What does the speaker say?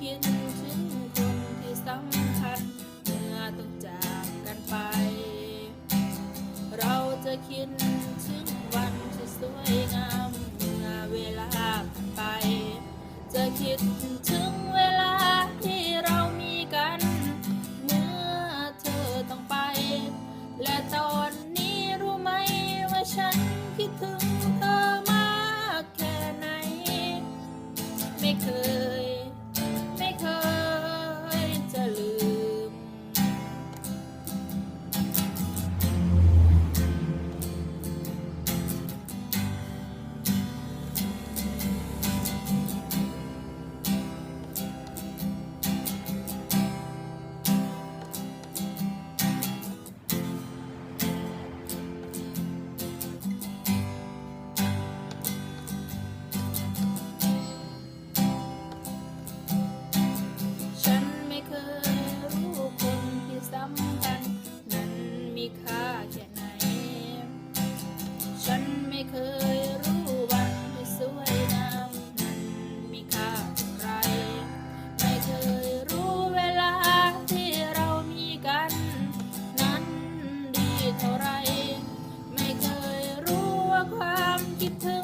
คิดถึงคนที่สำคัญเมื่อต้องจากกันไป เราจะคิดถึงวันที่สวยงามเมื่อเวลาไป จะคิดถึง to